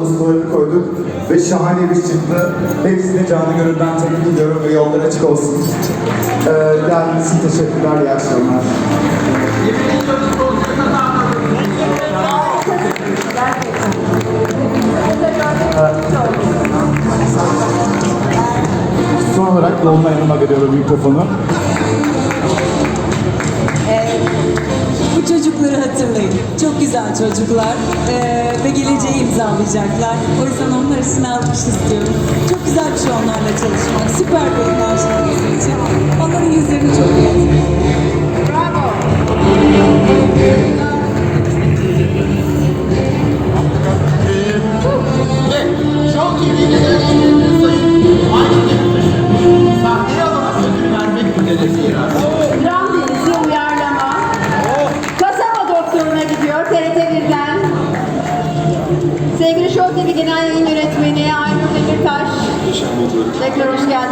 Ustalarını koyduk ve şahane bir çıktı. Hepsini canlı gönülden tebrik ediyorum ve yollar açık olsun. Ee, geldiğiniz için teşekkürler, iyi akşamlar. Son olarak Hanım'a veriyorum mikrofonu. Bu çocukları hatırlayın. Çok güzel çocuklar Ee, ve geleceği imzalayacaklar. O yüzden onlar için alkış istiyorum. Çok güzel bir şey onlarla çalışmak. Süper bir enerji bizim için. Onların yüzlerini çok iyi hatırlıyorum. Çok iyi bir sayın. Aynı gibi. Sahneye alınan ödül vermek üzere zira. TV Genel Yayın Yönetmeni Aynur Demirtaş. Tekrar hoş geldiniz.